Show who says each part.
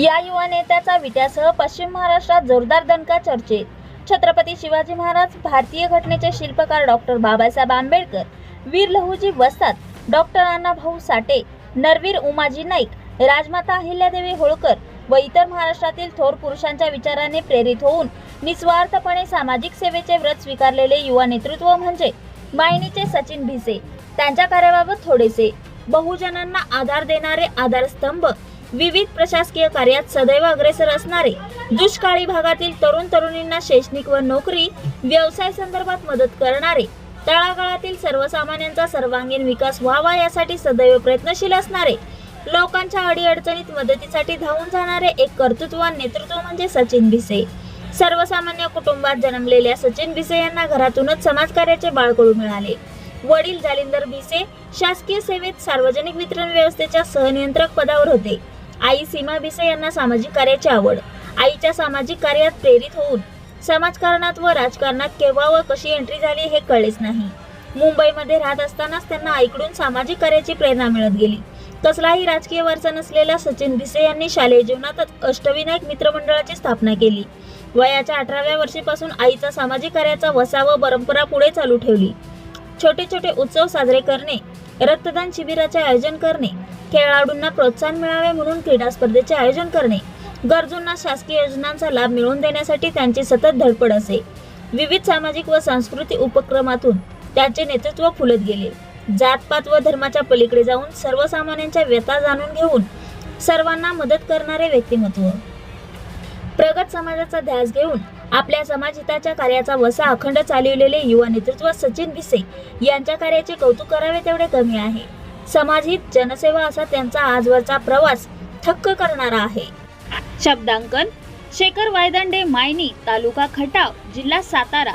Speaker 1: या युवा नेत्याचा विद्यासह पश्चिम महाराष्ट्रात जोरदार दणका चर्चेत. छत्रपती शिवाजी महाराज भारतीय घटनेचे शिल्पकार डॉक्टर बाबासाहेब आंबेडकर वीर लहुजी वस्ताद डॉक्टर अण्णाभाऊ साठे नरवीर उमाजी नाईक राजमाता अहिल्यादेवी होळकर व इतर महाराष्ट्रातील थोर पुरुषांच्या विचाराने प्रेरित होऊन निस्वार्थपणे सामाजिक सेवेचे व्रत स्वीकारलेले युवा नेतृत्व म्हणजे मायनीचे सचिन भिसे. त्यांच्या कार्याबाबत थोडेसे बहुजनांना आधार देणारे आधारस्तंभ विविध प्रशासकीय कार्यात सदैव अग्रेसर असणारे दुष्काळी भागातील तरुण तरुणींना शैक्षणिक व नोकरी व्यवसाय संदर्भात मदत करणारे तळागाळातील सर्वसामान्यांचा सर्वांगीण विकास व्हावा यासाठी सदैव प्रयत्नशील असणारे लोकांच्या अडीअडचणीत मदतीसाठी धावून जाणारे एक कर्तृत्ववान नेतृत्व म्हणजे सचिन भिसे. सर्वसामान्य कुटुंबात जन्मलेल्या सचिन भिसे यांना घरातूनच समाजकार्याचे बाळकडू मिळाले. वडील जालिंदर भिसे शासकीय सेवेत सार्वजनिक वितरण व्यवस्थेच्या सहनियंत्रक पदावर होते. आई सीमा भिसे यांना सामाजिक कार्याची आवड. आईच्या सामाजिक कार्यात प्रेरित होऊन समाजकारणात व राजकारणात केव्हा व कशी एंट्री झाली हे कळलेच नाही. मुंबईमध्ये राहत असतानाच त्यांना आईकडून सामाजिक कार्याची प्रेरणा मिळत गेली. कसलाही राजकीय वारसा नसलेल्या सचिन भिसे यांनी शालेय जीवनातच अष्टविनायक मित्रमंडळाची स्थापना केली. वयाच्या अठराव्या वर्षीपासून आईचा सामाजिक कार्याचा वसा व परंपरा पुढे चालू ठेवली. छोटे छोटे उत्सव साजरे करणे रक्तदान शिबिराचे आयोजन करणे खेळाडूंना प्रोत्साहन मिळावे म्हणून क्रीडा स्पर्धेचे आयोजन करणे. गरजूंना शासकीय योजनांचा लाभ मिळवून देण्यासाठी त्यांची सतत धडपड असे. विविध सामाजिक व सांस्कृतिक उपक्रमातून त्यांचे नेतृत्व फुलत गेले. जातपात व धर्माच्या पलीकडे जाऊन सर्वसामान्यांच्या व्यथा जाणून घेऊन सर्वांना मदत करणारे व्यक्तिमत्व. प्रगत समाजाचा ध्यास घेऊन आपल्या समाजहिताच्या कार्याचा वसा अखंड चालविलेले युवा नेतृत्व सचिन भिसे यांच्या कार्याचे कौतुक करावे तेवढे कमी आहे. समाजहित जनसेवा असा त्यांचा आजवरचा प्रवास थक्क करणारा आहे. शब्दांकन शेखर वायदंडे मायनी तालुका खटाव जिल्हा सातारा.